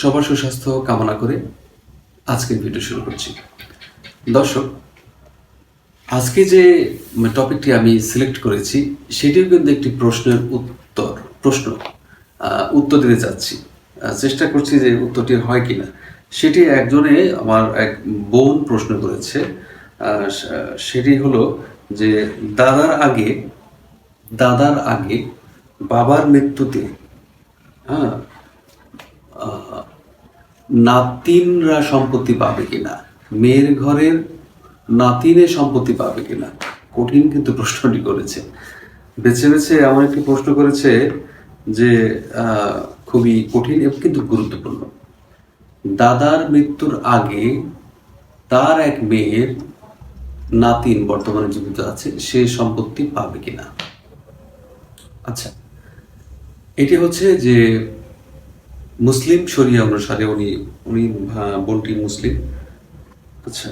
সবার সুস্বাস্থ্য কামনা করে আজকের ভিডিও শুরু করছি। দর্শক, আজকে যে টপিকটি আমি সিলেক্ট করেছি, সেটিও কিন্তু একটি প্রশ্নের উত্তর, প্রশ্ন উত্তর দিতে যাচ্ছি চেষ্টা করছি যে উত্তরটি হয় কিনা। সেটি একজনে আমার এক বোন প্রশ্ন করেছে। সেটি হলো যে, দাদার আগে দাদার আগে বাবার মৃত্যুতে হ্যাঁ নাতিনরা সম্পত্তি পাবে কিনা? মেয়ের ঘরের নাতিনে সম্পত্তি পাবে কিনা? কঠিন কিন্তু প্রশ্নটি করেছে। বেছে বেছে এমন একটি প্রশ্ন করেছে যে খুবই কঠিন এবং কিন্তু গুরুত্বপূর্ণ। দাদার মৃত্যুর আগে তার এক মেয়ের নাতিন বর্তমানে জীবিত আছে, সে সম্পত্তি পাবে কিনা? আচ্ছা এটি হচ্ছে যে মুসলিম শরিয়া অনুসারে উনি উনি বোনটি মুসলিম। আচ্ছা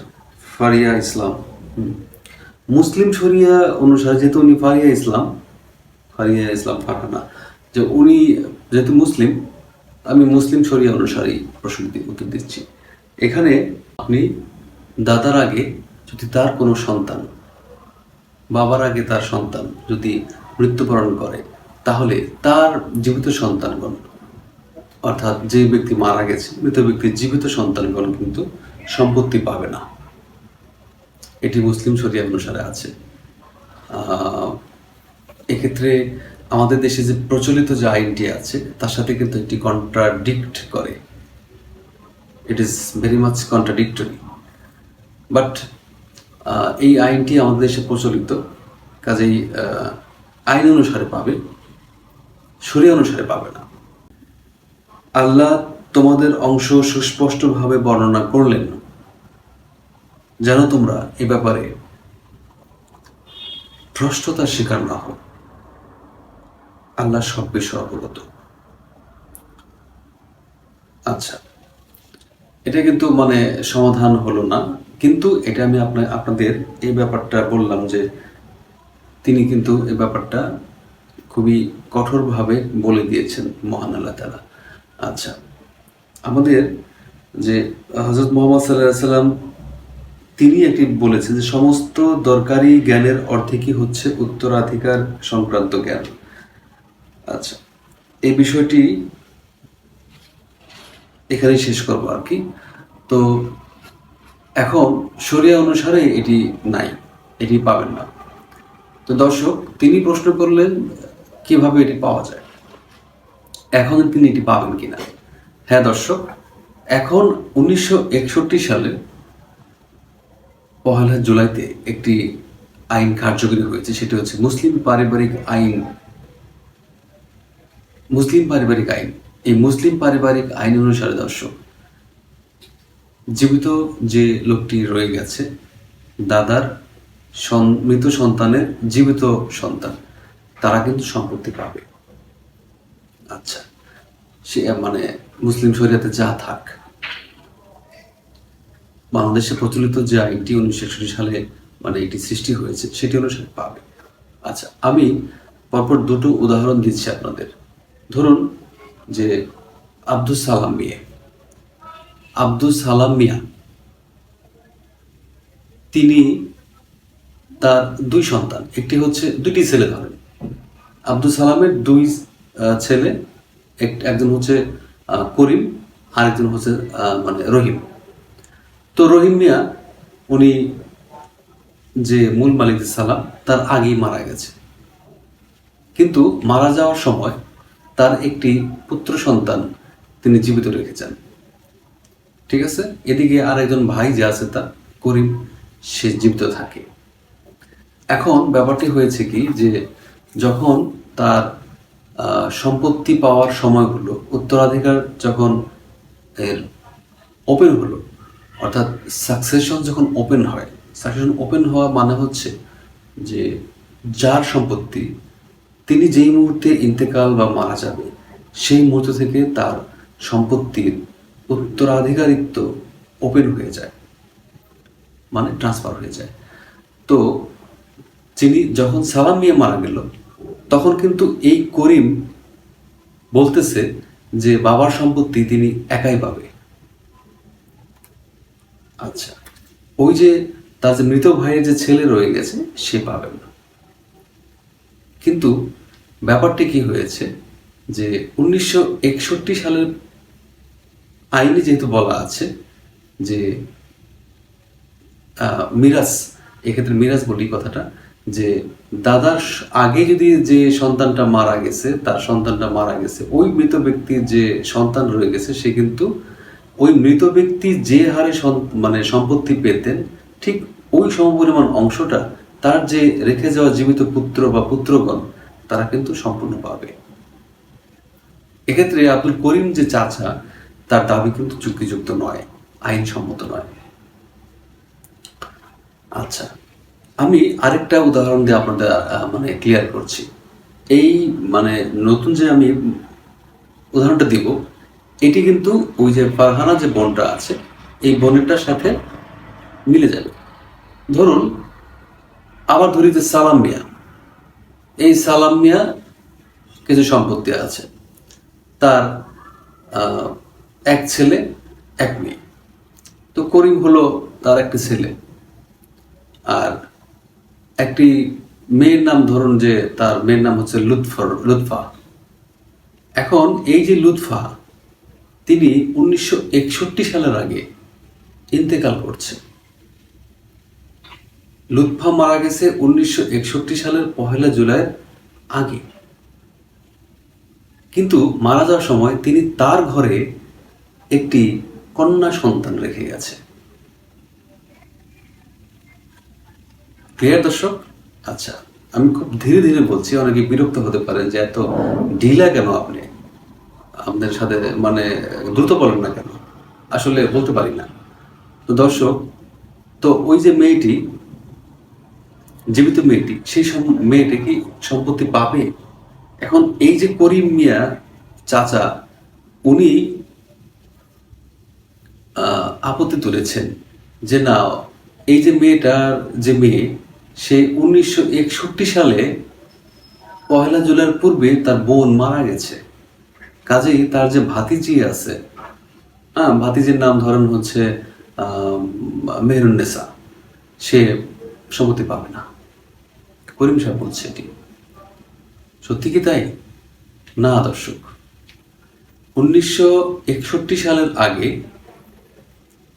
ফারিয়া ইসলাম। মুসলিম শরিয়া অনুসারে, যেহেতু উনি ফারিয়া ইসলাম ফারিয়া ইসলাম ফারহানা, যে উনি যেহেতু মুসলিম, আমি মুসলিম শরিয়া অনুসারেই প্রশ্নটি উত্তর দিচ্ছি। এখানে আপনি দাদার আগে যদি তার কোনো সন্তান, বাবার আগে তার সন্তান যদি মৃত্যুবরণ করে, তাহলে তার জীবিত সন্তানগণ অর্থাৎ যে ব্যক্তি মারা গেছে, মৃত ব্যক্তির জীবিত সন্তানগণ কিন্তু সম্পত্তি পাবে না। এটি মুসলিম শরিয়া অনুসারে আছে। এক্ষেত্রে আমাদের দেশে যে প্রচলিত যে আইনটি আছে, তার সাথে কিন্তু এটি কন্ট্রাডিক্ট করে। It is very much contradictory but এই আইনটি আমাদের দেশে প্রচলিত, কাজেই আইন অনুসারে পাবে, শরীয় অনুসারে পাবে না। আল্লাহ তোমাদের অংশ সুস্পষ্টভাবে বর্ণনা করলেন। যেন তোমরা এ ব্যাপারে ভ্রষ্টতার শিকার না হও। আল্লাহ সব বিষয়ে অবগত। আচ্ছা এটা কিন্তু মানে সমাধান হলো না, কিন্তু এটা আমি আপনার আপনাদের এই ব্যাপারটা বললাম যে তিনি কিন্তু এই ব্যাপারটা খুবই কঠোরভাবে বলে দিয়েছেন মহান আল্লাহ তালা আচ্ছা। আমাদের যে হজরত মোহাম্মদ সাল্লাহ সাল্লাম, তিনি একটি বলেছেন যে সমস্ত দরকারি জ্ঞানের অর্থে কি হচ্ছে উত্তরাধিকার সংক্রান্ত জ্ঞান। আচ্ছা এই বিষয়টি এখানেই শেষ করব আর কি। তো এখন শরিয়া অনুসারে এটি নাই, এটি পাবেন না। তো দর্শক, তিনি প্রশ্ন করলেন, কীভাবে এটি পাওয়া যায়? এখন তিনি এটি পাবেন কিনা? হ্যাঁ দর্শক, এখন উনিশশো একষট্টি সালে পহেলা জুলাইতে একটি আইন কার্যকরী হয়েছে, সেটি হচ্ছে মুসলিম পারিবারিক আইন। মুসলিম পারিবারিক আইন। এই মুসলিম পারিবারিক আইন অনুসারে, দর্শক, জীবিত যে লোকটি রয়ে গেছে, দাদার মৃত সন্তানের জীবিত সন্তান, তারা কিন্তু সম্পত্তি পাবে। আচ্ছা সে মানে মুসলিম শরিয়াতে যা থাক। বাংলাদেশে প্রচলিত যে আইনটি উনিশশো একষট্টি সালে মানে এটি সৃষ্টি হয়েছে, সেটি অনুসারে পাবে আচ্ছা আমি পরপর দুটো উদাহরণ দিচ্ছি আপনাদের। ধরুন যে আব্দুল সালাম মিয়া। আব্দুল সালাম মিয়া, তিনি তার দুই সন্তান, একটি হচ্ছে দুটি ছেলে ধরেন। আব্দুল সালামের দুই ছেলে একজন হচ্ছে করিম, আরেকজন হচ্ছে মানে রহিম। তো রহিম মিয়া, উনি যে মূল মালিক সালাম, তার আগেই মারা গেছে। কিন্তু মারা যাওয়ার সময় তার একটি পুত্র সন্তান তিনি জীবিত রেখেছেন ঠিক আছে? এদিকে আর একজন ভাই যে আছে তার, করিম, সে জীবিত থাকে। এখন ব্যাপারটি হয়েছে কি যে, যখন তার সম্পত্তি পাওয়ার সময় হলো উত্তরাধিকার যখন এর ওপেন হলো, অর্থাৎ সাকসেশন যখন ওপেন হয় সাকসেশন ওপেন হওয়া মানে হচ্ছে যে যার সম্পত্তি তিনি যেই মুহূর্তে ইন্তেকাল বা মারা যাবে, সেই মুহূর্ত থেকে তার সম্পত্তির উত্তরাধিকারিত্ব ওপেন হয়ে যায় মানে ট্রান্সফার হয়ে যায়। তো যিনি যখন সালাম মিয়া মারা গেল তখন কিন্তু এই করিম বলতেছে যে বাবার সম্পত্তি তিনি একাই পাবে। আচ্ছা ওই যে তার যে মৃত ভাইয়ের যে ছেলে রয়ে গেছে, সে পাবে না। কিন্তু ব্যাপারটি কি হয়েছে যে উনিশশো একষট্টি সালের আইনে যেহেতু বলা আছে যে মিরাজ, এক্ষেত্রে মিরাজ বলি কথাটা যে দাদার আগে যদি যে সন্তানটা মারা গেছে, তার সন্তানটা মারা গেছে, ওই মৃত ব্যক্তির যে সন্তান রয়ে গেছে, সে কিন্তু ওই মৃত ব্যক্তি যে হারে মানে সম্পত্তি পেতেন, ঠিক ওই সমপরিমাণ অংশটা তার যে রেখে যাওয়া জীবিত পুত্র বা পুত্রগণ, তারা কিন্তু সম্পূর্ণ পাবে। এক্ষেত্রে আব্দুল করিম যে চাচা, তার দাবি কিন্তু চুক্তিযুক্ত নয়, আইনসম্মত নয়। আচ্ছা। আমি আরেকটা উদাহরণ দিয়ে আপনাদের মানে ক্লিয়ার করছি। এই মানে নতুন যে আমি উদাহরণটা দিব, এটি কিন্তু ওই যে ফারহানা যে বনটা আছে, এই বনেরটার সাথে মিলে যাবে। ধরুন, আবার ধরি যে সালাম মিয়া। এই সালাম মিয়া কিছু সম্পত্তি আছে। তার এক ছেলে, এক মেয়ে। তো করিম হলো তার একটি ছেলে। আর একটি মেয়ের নাম ধরুন যে তার মেয়ের নাম হচ্ছে লুৎফর, লুৎফা। এখন এই যে লুৎফা, তিনি উনিশশো একষট্টি সালের আগে ইন্তেকাল করছে। লুৎফা মারা গেছে উনিশশো একষট্টি সালের পহেলা জুলাইয়ের আগে। কিন্তু মারা যাওয়ার সময় তিনি তার ঘরে একটি কন্যা সন্তান রেখে গেছে। ক্লিয়ার দর্শক আচ্ছা আমি খুব ধীরে ধীরে বলছি, অনেকে বিরক্ত হতে পারেন যে এত ঢিলা কেন আপনি? আপনাদের সাথে মানে দ্রুত বলেন না কেন? আসলে বলতে পারি না। তো দর্শক, তো ওই যে মেয়েটি, জীবিত মেয়েটি, সেই মেয়েটি কি সম্পত্তি পাবে? এখন এই যে করিম মিয়া চাচা, উনি আপত্তি তুলেছেন যে না, এই যে মেয়েটার যে মেয়ে সে উনিশশো একষট্টি সালে পয়লা জুলাইয়ের পূর্বে তার বোন মারা গেছে। কাজেই তার যে ভাতিজি আছে হ্যাঁ ভাতিজির নাম ধরেন হচ্ছে মেহরুন্নেসা সে সম্মতি পাবে না। করিম সাহেব বলছে এটি। সত্যি কি তাই? না দর্শক। উনিশশো একষট্টি সালের আগে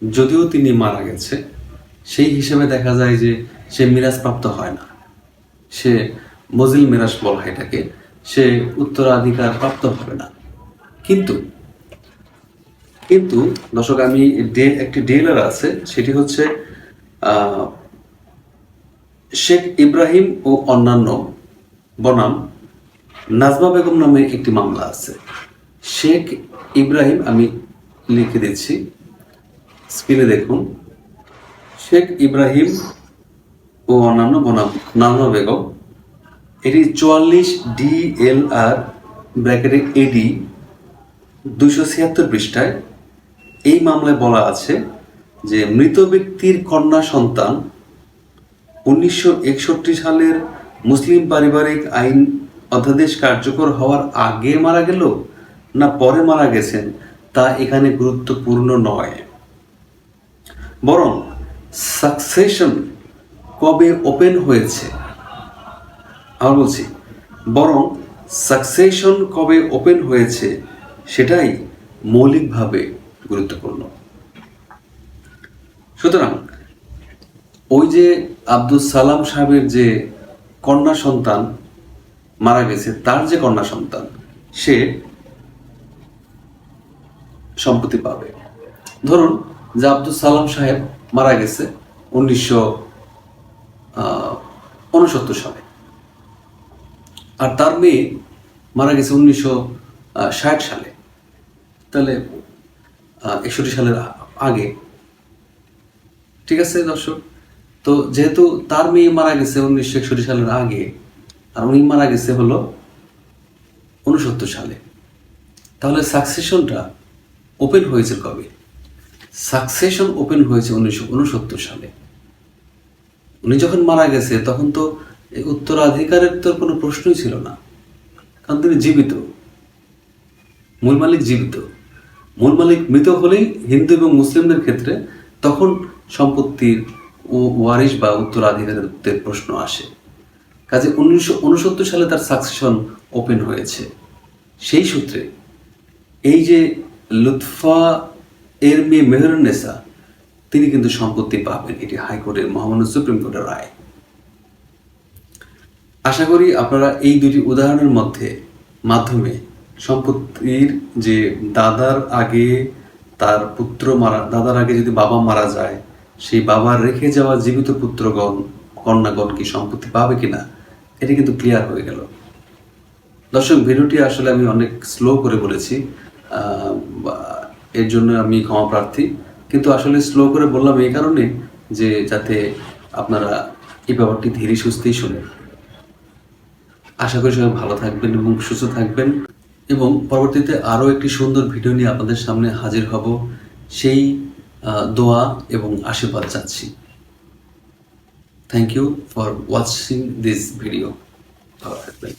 যদিও তিনি মারা গেছে, সেই হিসেবে দেখা যায় যে সে মিরাজ প্রাপ্ত হয় না। সে মজিল মিরাজ বলা হয় এটাকে। সে উত্তরাধিকার প্রাপ্ত হবে না। কিন্তু কিন্তু দর্শক, আমি ডে- একটি ডিএলআর আছে, সেটি হচ্ছে শেখ ইব্রাহিম ও অন্যান্য বনাম নাজমা বেগম নামে একটি মামলা আছে। শেখ ইব্রাহিম, আমি লিখে দিচ্ছি, স্ক্রিনে দেখুন। শেখ ইব্রাহিম ও অন্যান্য বনাম নাজমা বেগম। এটি চুয়াল্লিশ ডি এল আর ব্র্যাকেটে এডি দুইশো ছিয়াত্তর পৃষ্ঠায়। এই মামলায় বলা আছে যে মৃত ব্যক্তির কন্যা সন্তান উনিশশো একষট্টি সালের মুসলিম পারিবারিক আইন অধ্যাদেশ কার্যকর হওয়ার আগে মারা গেল না পরে মারা গেছেন তা এখানে গুরুত্বপূর্ণ নয়। বরং সাকসেশন কবে ওপেন হয়েছে? আমি বলছি, বরং সাকসেশন কবে ওপেন হয়েছে সেটাই মৌলিকভাবে গুরুত্বপূর্ণ। সুতরাং, ওই যে আব্দুল সালাম সাহেবের যে কন্যা সন্তান মারা গেছে, তার যে কন্যা সন্তান, সে সম্পত্তি পাবে। ধরুন যে আব্দুল সালাম সাহেব মারা গেছে উনিশশো উনসত্তর সালে। আর তার মেয়ে মারা গেছে উনিশশো ষাট সালে। তাহলে একষট্টি সালের আগে। ঠিক আছে, দর্শক? তো যেহেতু তার মেয়ে মারা গেছে উনিশশো একষট্টি সালের আগে, আর উনি মারা গেছে হলো উনসত্তর সালে। তাহলে সাকসেশনটা ওপেন হয়েছে কবে? সাকসেশন ওপেন হয়েছে উনিশশো উনসত্তর সালে। উনি যখন মারা গেছে, তখন তো এই উত্তরাধিকারের তো কোনো প্রশ্নই ছিল না। কারণ তিনি জীবিত। মূল মালিক জীবিত। মূল মালিক মৃত হলেই হিন্দু এবং মুসলিমদের ক্ষেত্রে তখন সম্পত্তির ও ওয়ারিশ বা উত্তরাধিকারের প্রশ্ন আসে। কাজে উনিশশো উনসত্তর সালে তার সাকসেশন ওপেন হয়েছে। সেই সূত্রে এই যে লুৎফা এর মেয়ে মেহরুন্নেসা তিনি কিন্তু সম্পত্তি পাবেন, এটি হাইকোর্টের মহামান্য সুপ্রিম কোর্টের রায়। আশা করি আপনারা এই দুটি উদাহরণের মধ্যে মাধ্যমে সম্পত্তির যে দাদার আগে তার পুত্র মারা, দাদার আগে যদি বাবা মারা যায়, সেই বাবার রেখে যাওয়া জীবিত পুত্রগণ, কন্যাগণ কি সম্পত্তি পাবে কিনা, এটি কিন্তু ক্লিয়ার হয়ে গেল। দর্শক, ভিডিওটি আসলে আমি অনেক স্লো করে বলেছি এর জন্য আমি ক্ষমা প্রার্থী। কিন্তু আসলে স্লো করে বললাম এই কারণে যে যাতে আপনারা এই ব্যাপারটি ধীরে সুস্থেই শুনেন। আশা করি সবাই ভালো থাকবেন এবং সুস্থ থাকবেন এবং পরবর্তীতে আরও একটি সুন্দর ভিডিও নিয়ে আপনাদের সামনে হাজির হব। সেই দোয়া এবং আশীর্বাদ চাচ্ছি। Thank you for watching this video ভালো থাকবেন।